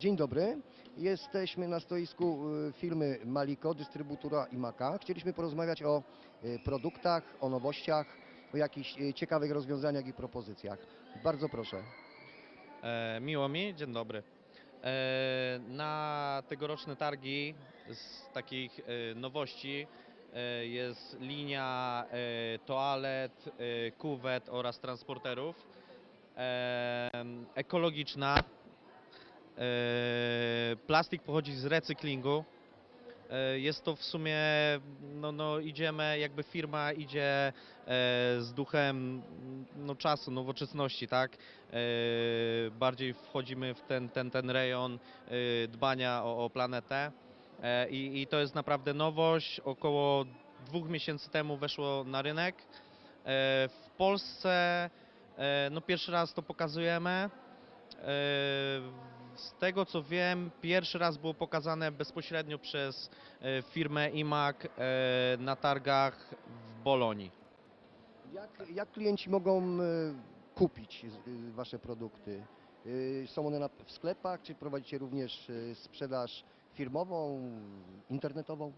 Dzień dobry. Jesteśmy na stoisku y, firmy Maliko, dystrybutora Imaka. Chcieliśmy porozmawiać o y, produktach, o nowościach, o jakichś y, ciekawych rozwiązaniach i propozycjach. Bardzo proszę. E, miło mi, dzień dobry. E, na tegoroczne targi z takich e, nowości e, jest linia e, toalet, e, kuwet oraz transporterów. E, ekologiczna. E, plastik pochodzi z recyklingu. E, Jest to w sumie, no, no idziemy, jakby firma idzie e, z duchem no, czasu, nowoczesności, tak? Bardziej wchodzimy w ten, ten, ten rejon dbania o, o planetę i, i to jest naprawdę nowość. Około dwóch miesięcy temu weszło na rynek. W Polsce no, pierwszy raz to pokazujemy. E, Z tego co wiem, pierwszy raz było pokazane bezpośrednio przez e, firmę IMAC e, na targach w Bolonii. Jak, jak klienci mogą y, kupić Wasze produkty? Są one w sklepach, czy prowadzicie również sprzedaż firmową, internetową?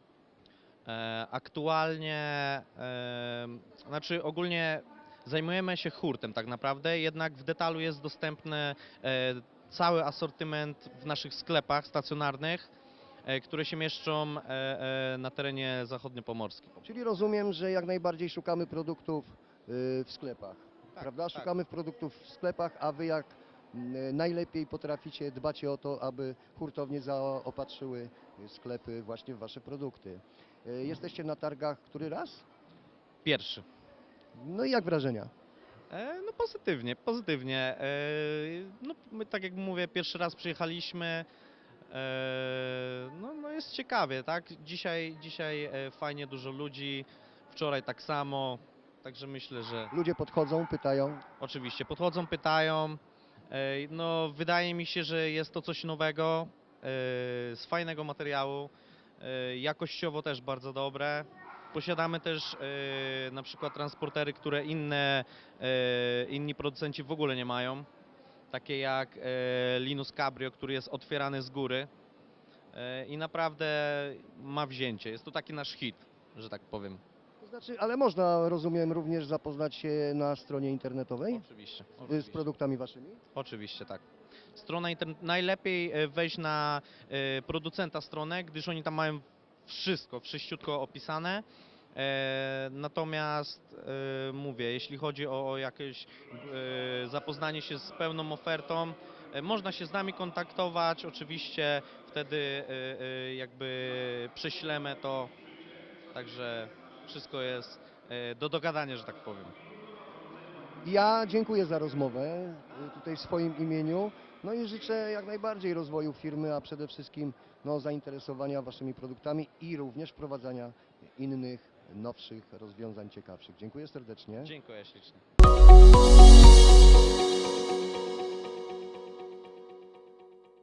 E, Aktualnie, e, znaczy ogólnie zajmujemy się hurtem tak naprawdę, jednak w detalu jest dostępny e, cały asortyment w naszych sklepach stacjonarnych, e, które się mieszczą e, e, na terenie zachodniopomorskim. Czyli rozumiem, że jak najbardziej szukamy produktów y, w sklepach, Tak, prawda? tak. Szukamy produktów w sklepach, a Wy jak najlepiej potraficie dbać o to, aby hurtownie zaopatrzyły sklepy właśnie w Wasze produkty. Jesteście na targach który raz? Pierwszy. No i jak wrażenia? E, No pozytywnie, pozytywnie. E, No my tak jak mówię, pierwszy raz przyjechaliśmy. E, No, no jest ciekawie, tak? Dzisiaj, dzisiaj fajnie dużo ludzi, wczoraj tak samo. Także myślę, że Ludzie podchodzą, pytają. oczywiście podchodzą, pytają. No wydaje mi się, że jest to coś nowego, z fajnego materiału, jakościowo też bardzo dobre. Posiadamy też e, na przykład transportery, które inne, e, inni producenci w ogóle nie mają. Takie jak e, Linus Cabrio, który jest otwierany z góry e, i naprawdę ma wzięcie. Jest to taki nasz hit, że tak powiem. To znaczy, ale można, rozumiem, również zapoznać się na stronie internetowej Oczywiście. z oczywiście. produktami Waszymi? Oczywiście, tak. Strona najlepiej e, wejść na e, producenta stronę, gdyż oni tam mają wszystko, wszyściutko opisane. E, natomiast e, mówię, jeśli chodzi o, o jakieś e, zapoznanie się z pełną ofertą, e, można się z nami kontaktować, oczywiście wtedy e, e, jakby prześlemy to, także wszystko jest e, do dogadania, że tak powiem. Ja dziękuję za rozmowę y, tutaj w swoim imieniu. No i życzę jak najbardziej rozwoju firmy, a przede wszystkim no, zainteresowania Waszymi produktami i również wprowadzania innych, nowszych rozwiązań ciekawszych. Dziękuję serdecznie. Dziękuję ślicznie.